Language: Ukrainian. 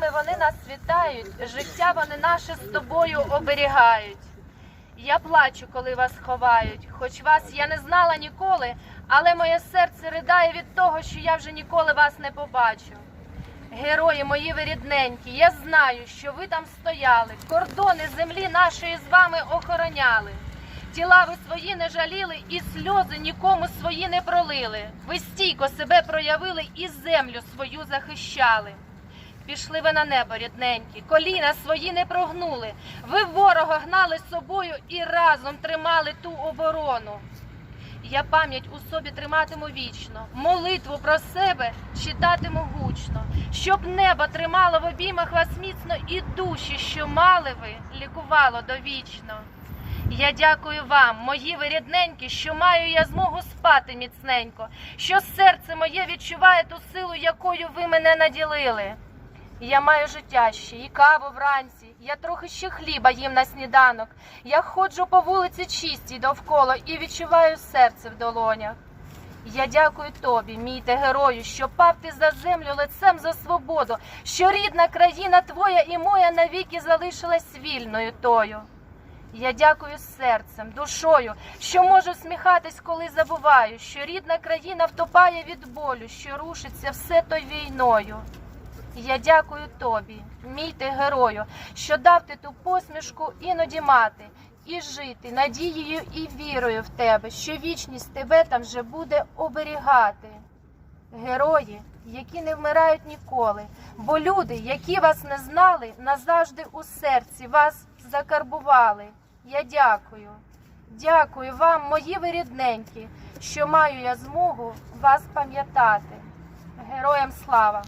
Вони нас вітають, життя вони наше з тобою оберігають. Я плачу, коли вас ховають, хоч вас я не знала ніколи, але моє серце ридає від того, що я вже ніколи вас не побачу. Герої мої ви рідненькі, я знаю, що ви там стояли, кордони землі нашої з вами охороняли. Тіла ви свої не жаліли, і сльози нікому свої не пролили. Ви стійко себе проявили і землю свою захищали. Пішли ви на небо, рідненькі, коліна свої не прогнули. Ви ворога гнали з собою і разом тримали ту оборону. Я пам'ять у собі триматиму вічно, молитву про себе читатиму гучно, щоб небо тримало в обіймах вас міцно і душі, що мали ви, лікувало довічно. Я дякую вам, мої ви рідненькі, що маю я змогу спати міцненько, що серце моє відчуває ту силу, якою ви мене наділили. Я маю життя ще і каву вранці. Я трохи ще хліба їм на сніданок. Я ходжу по вулиці чистій довкола і відчуваю серце в долонях. Я дякую тобі, мій ти герою, що пав ти за землю лицем за свободу, що рідна країна твоя і моя навіки залишилась вільною тою. Я дякую серцем, душою, що можу сміхатись, коли забуваю, що рідна країна втопає від болю, що рушиться все то війною. Я дякую тобі, мій ти герою, що дав ти ту посмішку іноді мати, і жити надією і вірою в тебе, що вічність тебе там вже буде оберігати. Герої, які не вмирають ніколи, бо люди, які вас не знали, назавжди у серці вас закарбували. Я дякую. Дякую вам, мої ви рідненькі, що маю я змогу вас пам'ятати. Героям слава!